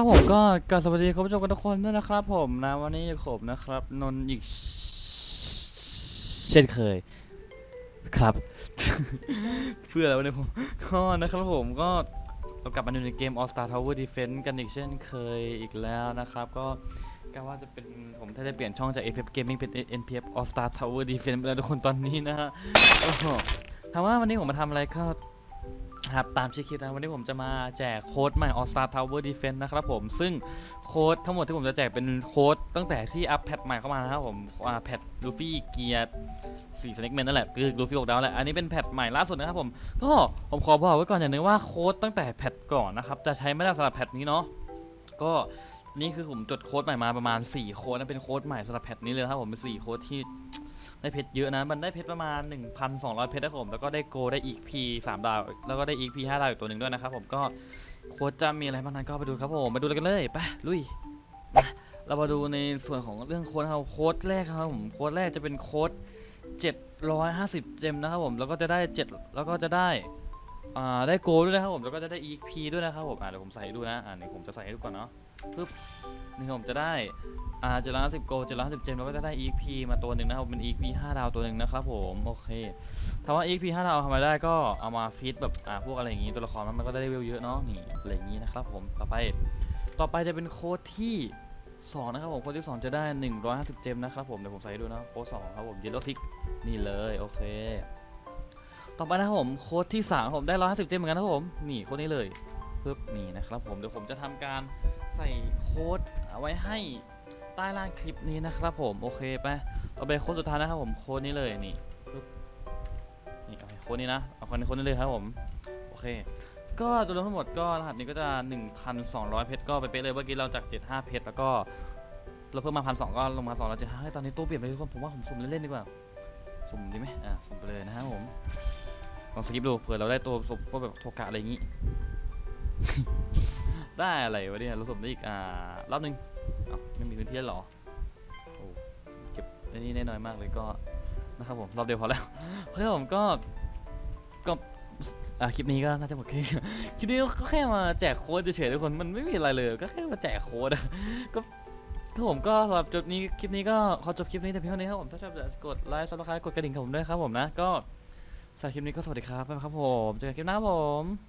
ครับผมก็กราบสวัสดีคุณผู้ชมกันทุกคนด้วยนะครับ ผมนะวันนี้อยู่กับผมนะครับ นนท์อีก เช่นเคย ครับ เพื่ออะไรวะเนี่ยผมก็นะครับผมก็เรากลับมาดูในเกม All Star Tower Defense กันอีกเช่นเคยอีกแล้วนะครับ ก็กะว่าจะเป็นผมถ้าได้เปลี่ยนช่องจาก FF Gaming เป็น NPF All Star Tower Defense ไปแล้วทุกคนตอนนี้นะฮะโอ้โหถามว่าวันนี้ผมมาทำอะไรก็ ครับตามชื่อคลิปนะวันนี้ผมจะมาแจกโค้ดใหม่ All Star Tower Defense นะครับผมซึ่งโค้ดทั้งหมดที่ผมจะแจกเป็นโค้ดตั้งแต่ที่อัปแพทใหม่เข้ามานะครับผมอ่าแพทลูฟี่เกียร์สี่สเน็กแมนนั่นแหละคือลูฟี่บอกดาวแหละอันนี้เป็นแพทใหม่ล่าสุดนะครับผมก็ผมขอบอกไว้ก่อนอย่างนึงว่าโค้ดตั้งแต่แพทก่อนนะครับจะใช้ไม่ได้สำหรับแพทนี้เนาะก็นี่คือผมจดโค้ดใหม่มาประมาณ 4 โค้ดนะเป็นโค้ดใหม่สำหรับแพทนี้เลยนะครับผมเป็น4โค้ดที่ ได้เพชรเยอะนะ มันได้เพชรประมาณ 1,200 เพชรนะครับผม แล้วก็ได้โกได้อีกพี3ดาว แล้วก็ได้อีกพี5ดาวอีกตัวหนึ่งด้วยนะครับผม ก็โค้ดจะมีอะไรบ้างนั้นก็ไปดูครับผม ไปดูกันเลย ไป ลุยมาเรามาดูในส่วนของเรื่องโค้ดครับ โค้ดแรกครับผม โค้ดแรกจะเป็นโค้ด750 เจมนะครับผม แล้วก็จะได้ 7 แล้วก็จะได้อ่าได้โกด้วยนะครับผม แล้วก็จะได้ EP ด้วยนะครับผม อ่าเดี๋ยวผมใส่ให้ดูนะ อ่านี่ผมจะใส่ให้ดูก่อนเนาะปึ๊บ นี่งผมจะได้อ่าเจ็ดร้อยห้าสิบโกเจ็ดร้อยห้าสิบเจมแล้วก็จะได้ EP มาตัวหนึ่งนะครับเป็น EP ห้าดาวตัวหนึ่งนะครับผมโอเคถ้าว่า EP ห้าดาวทำมาได้ก็เอามาฟีดแบบอ่าพวกอะไรอย่างงี้ตัวละครมันก็ได้เวลเยอะเนาะนี่อะไรอย่างงี้นะครับผมต่อไปต่อไปจะเป็นโค้ดที่สองนะครับผมโค้ดที่สองจะได้150เจมนะครับผมเดี๋ยวผมใส่ดูนะโค้ดสองครับผม Yellow Tick นี่เลยโอเคต่อไปนะครับผมโค้ดที่สามผมได้150เจมเหมือนกันนะครับผมนี่โค้ดนี้เลยปึ๊บนี่นะครับผมเดี๋ยวผมจะทำการ ใส่โค้ดเอาไว้ให้ใต้ล่างคลิปนี้นะครับผมโอเคไปเอาไปโค้ดสุดท้ายนะครับผมโค้ดนี้เลยนี่นี่เอาไปโค้ดนี้นะเอาคนโค้ดนี้เลยครับผมโอเค ก็ตัวรวมทั้งหมดก็รหัสนี้ก็จะ 1,200 เพชรก็ไปเป๊ะเลยเมื่อกี้เราจาก 75 เพชรแล้วก็เราเพิ่มมา1,200ก็ลงมา275ให้ตอนนี้ตู้เปลี่ยนไปทุกคนผมว่าผมสุ่มเล่นๆดีกว่าสุ่มดีไหมอะสุ่มไปเลยนะครับผมลองสกิปดูเผื่อเราได้ตัวสุ่มพวกแบบโทกะอะไรอย่างงี้ ได้อะไรวะเนี่ยเราสมได้อีกอ่ารอบหนึงเอ้าไม่มีพื้นที่หรอโอ้เก็บไอ้นี่ได้น้อยมากเลยก็นะครับผมรอบเดียวพอแล้วโอเคผมก็ก็อ่าคลิปนี้ก็น่าจะหมดคลิปคลิปนี้ก็แค่มาแจกโค้ดเฉยๆทุกคนมันไม่มีอะไรเลย ก็แค่มาแจกโค้ดอะก็ก็ผมก็สำหรับจบนี้คลิปนี้ก็ขอจบคลิปนี้แต่เพียงเท่านี้ครับผมถ้าชอบอย่าลืมกดไลค์ซับสไครต์กดกระดิ่งของผมด้วยครับผมนะก็สำหรับคลิปนี้ก็สวัสดีครับครับผมเจอกันคลิปหน้าผม